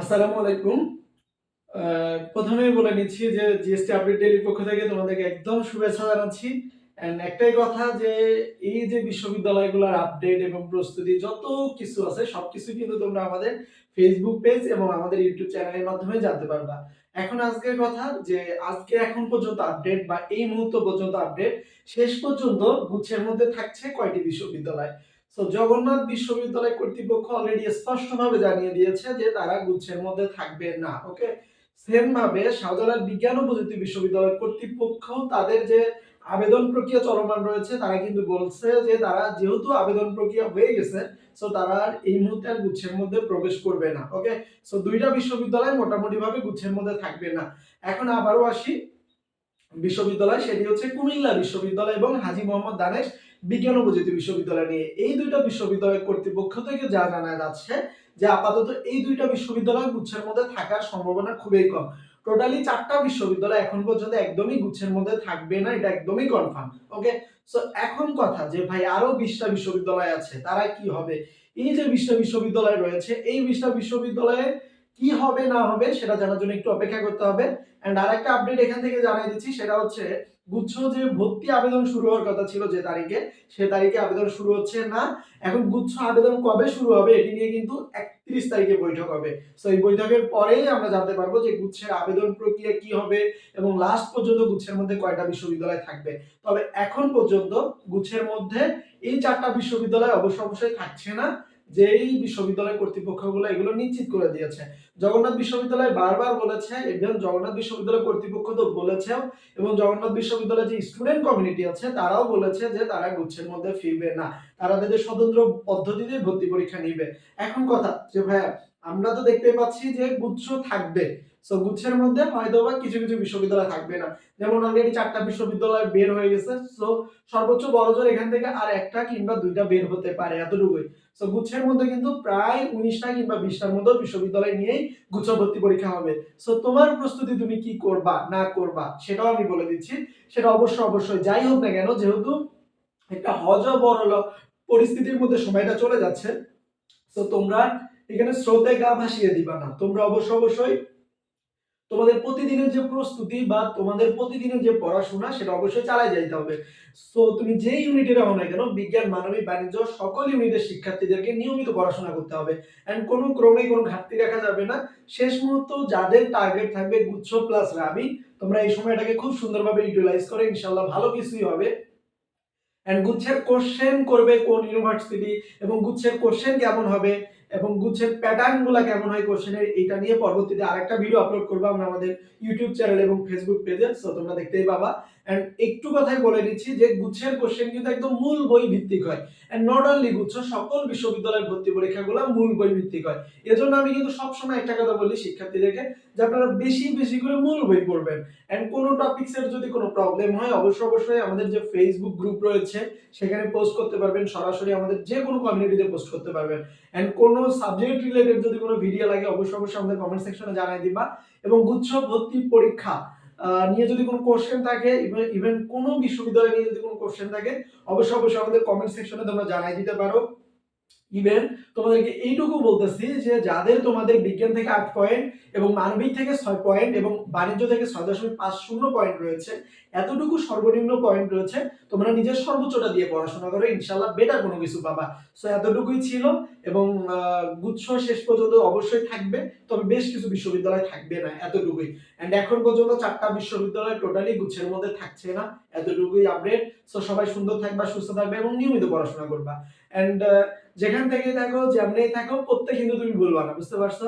আসসালামু আলাইকুম। প্রথমেই বলে নিচ্ছি যে জিএসটি আপডেট ডেলির পক্ষ থেকে তোমাদেরকে একদম শুভেচ্ছা জানাচ্ছি। এন্ড একটাই কথা যে এই যে বিশ্ববিদ্যালয়গুলোর আপডেট এবং প্রস্তুতি যত কিছু আছে, সবকিছু কিন্তু তোমরা আমাদের ফেসবুক পেজ এবং আমাদের ইউটিউব চ্যানেলের মাধ্যমে জানতে পারবা। এখন আজকের কথা যে আজকে এখন পর্যন্ত আপডেট বা এই মুহূর্ত পর্যন্ত আপডেট শেষ পর্যন্ত গুচ্ছের মধ্যে থাকছে কয়টি বিশ্ববিদ্যালয়? তো জগন্নাথ বিশ্ববিদ্যালয় কর্তৃপক্ষ অলরেডি স্পষ্টভাবে জানিয়ে দিয়েছে যে তারা গুচ্ছের মধ্যে থাকবে না ওকে সেম ভাবে শাহজালাল বিজ্ঞান ও প্রযুক্তি বিশ্ববিদ্যালয় কর্তৃপক্ষ তাদের যে আবেদন প্রক্রিয়া চলমান রয়েছে, তারা কিন্তু বলছে যে তারা যেহেতু আবেদন প্রক্রিয়া হয়ে গেছে সো তারা এই মুহূর্তে আর গুচ্ছের মধ্যে প্রবেশ করবে না ওকে সো দুইটা বিশ্ববিদ্যালয় মোটামুটি ভাবে গুচ্ছের মধ্যে থাকবে না। এখন আবারও আসি বিশ্ববিদ্যালয়, সেটি হচ্ছে কুমিল্লা বিশ্ববিদ্যালয় এবং হাজি মোহাম্মদ দানেশ বিজ্ঞান প্রযুক্তি বিশ্ববিদ্যালয় নিয়ে। এই দুইটা বিশ্ববিদ্যালয় কর্তৃপক্ষ থেকে যা জানা যাচ্ছে যে আপাতত এই দুইটা বিশ্ববিদ্যালয় গুচ্ছের মধ্যে থাকার সম্ভাবনা খুবই কম। টোটালি চারটা বিশ্ববিদ্যালয় এখন পর্যন্ত একদমই গুচ্ছের মধ্যে থাকবে না, এটা একদমই কনফার্ম ওকে সো এখন কথা যে ভাই আরও বিশটা বিশ্ববিদ্যালয় আছে, তারা কি হবে? এই যে বিশটা বিশ্ববিদ্যালয় রয়েছে, এই বিশটা বিশ্ববিদ্যালয়ে কি হবে, না হবে, সেটা জানার জন্য একটু অপেক্ষা করতে হবে। এন্ড আরেকটা আপডেট এখান থেকে জানাই দিচ্ছি, সেটা হচ্ছে গুচ্ছ যে ভর্তি আবেদন শুরু হওয়ার কথা ছিল যে তারিখে, সে তারিখে আবেদন শুরু হচ্ছে না। এখন গুচ্ছ আবেদন কবে শুরু হবে, এটি নিয়ে কিন্তু একত্রিশ তারিখে বৈঠক হবে। সো এই বৈঠকের পরেই আমরা জানতে পারব যে গুচ্ছের আবেদন প্রক্রিয়া কি হবে এবং লাস্ট পর্যন্ত গুচ্ছের মধ্যে কয়টা বিশ্ববিদ্যালয় থাকবে। তবে এখন পর্যন্ত গুচ্ছের মধ্যে এই চারটা বিশ্ববিদ্যালয় অবশ্য অবশ্যই থাকছে না। যে এই বিশ্ববিদ্যালয় কর্তৃপক্ষগুলো এগুলো নিশ্চিত করে দিয়েছে। জগন্নাথ বিশ্ববিদ্যালয় বারবার বলেছে এবং জগন্নাথ বিশ্ববিদ্যালয় কর্তৃপক্ষ তো বলেছেও, এবং জগন্নাথ বিশ্ববিদ্যালয়ের যে স্টুডেন্ট কমিউনিটি আছে, তারাও বলেছে যে তারা গুচ্ছের মধ্যে ফিরবে না। তারা তাদের স্বতন্ত্র পদ্ধতিতে ভর্তি পরীক্ষা নিবে। এখন কথা যে ভাইয়া, আমরা তো দেখতে পাচ্ছি যে গুচ্ছ থাকবে। সো গুচ্ছের মধ্যে হয়তো বা কিছু কিছু বিশ্ববিদ্যালয় থাকবে না। যেমন অলরেডি চারটা বিশ্ববিদ্যালয় বের হয়ে গেছে। সো সর্বোচ্চ বড়জোর এখান থেকে আর একটা কিংবা দুইটা বের হতে পারে এতটুকুই। সো গুচ্ছের মধ্যে কিন্তু প্রায় উনিশটা কিংবা বিশটার মতো বিশ্ববিদ্যালয় নিয়েই গুচ্ছ ভর্তি পরীক্ষা হবে। সো তোমার প্রস্তুতি তুমি কি করবা, না করবা, সেটাও আমি বলে দিচ্ছি। সেটা অবশ্য অবশ্যই যাই হোক না কেন, যেহেতু একটা হজ বড় পরিস্থিতির মধ্যে সময়টা চলে যাচ্ছে, তো তোমরা এখানে স্রোতে গা ভাসিয়ে দিবা না। তোমরা অবশ্য অবশ্যই তোমাদের প্রতিদিনের যে প্রস্তুতি বা তোমাদের প্রতিদিনের যে পড়াশোনা, সেটা অবশ্যই চালাই যাইতে হবে। সো তুমি যে ইউনিটের হও না কেন, বিজ্ঞান, মানবিক, বাণিজ্য, সকল ইউনিটের শিক্ষার্থীদেরকে নিয়মিত পড়াশোনা করতে হবে। এন্ড কোনো ক্রমে কোনো ঘাটতি রাখা যাবে না। শেষ মুহূর্ত যাদের টার্গেট থাকবে গুচ্ছ প্লাস রাবি তোমরা এই সময়টাকে খুব সুন্দরভাবে ইউটিলাইজ করে ইনশাল্লাহ ভালো কিছুই হবে। এন্ড গুচ্ছের কোশ্চেন করবে কোন ইউনিভার্সিটি এবং গুচ্ছের কোশ্চেন কেমন হবে? এবং গুচ্ছের প্যাটার্নগুলা কেমন হয় কোশ্চেনের এটা নিয়ে পরবর্তীতে আরেকটা ভিডিও আপলোড করব আমরা আমাদের ইউটিউব চ্যানেল এবং ফেসবুক পেজে সো তোমরা দেখতেই পাবা। এন্ড একটু কথাই বলে দিচ্ছি যে গুচ্ছের কোশ্চেন কিন্তু একদম মূল বই ভিত্তিক হয়। এন্ড নট অনলি গুচ্ছ, সকল বিশ্ববিদ্যালয়ের ভর্তি পরীক্ষাগুলো মূল বই ভিত্তিক হয়। এজন্য আমি কিন্তু সবসময় একটা কথা বলি শিক্ষার্থীদেরকে, যে আপনারা বেশি বেশি করে মূল বই পড়বেন। এন্ড কোনো টপিক্সের যদি কোনো প্রবলেম হয়, অবশ্যই অবশ্যই আমাদের যে ফেসবুক গ্রুপ রয়েছে, সেখানে পোস্ট করতে পারবেন। সরাসরি আমাদের যে কোনো কমিউনিটিতে পোস্ট করতে পারবেন। এন্ড কোনো সাবজেক্ট রিলেটেড যদি কোনো ভিডিও লাগে, অবশ্যই অবশ্যই আমাদের কমেন্ট সেকশনে জানাই দিবা। এবং গুচ্ছ ভর্তি পরীক্ষা নিয়ে যদি কোনো কোশ্চেন থাকে ইভেন কোনো বিশ্ববিদ্যালয় নিয়ে যদি কোনো কোশ্চেন থাকে, অবশ্যই অবশ্যই আমাদের কমেন্ট সেকশনে তোমরা জানাই দিতে পারো। ইভেন তোমাদেরকে এইটুকু বলতেছি যে যাদের তোমাদের বিজ্ঞান থেকে আট পয়েন্ট এবং মানবিক থেকে ছয় পয়েন্ট এবং বাণিজ্য থেকে ছয় দশমিক পাঁচ শূন্য পয়েন্ট রয়েছে, এতটুকু সর্বনিম্ন পয়েন্ট রয়েছে, তোমরা নিজের সর্বোচ্চটা দিয়ে পড়াশোনা করো ইনশাল্লাহ বেটার কোনো কিছু পাবা। সো এতটুকুই ছিল এবং গুচ্ছ শেষ পর্যন্ত অবশ্যই থাকবে, তবে বেশ কিছু বিশ্ববিদ্যালয় থাকবে না এতটুকুই। এন্ড এখন পর্যন্ত চারটা বিশ্ববিদ্যালয় টোটালি গুচ্ছের মধ্যে থাকছে না। এতটুকুই আপডেট সো সবাই সুন্দর থাকবা, সুস্থ থাকবে এবং নিয়মিত পড়াশোনা করবা। এন্ড যেখান থেকে থাকো যেমনি থাকো, প্রত্যেক কিন্তু তুমি বলবা না, বুঝতে পারছ?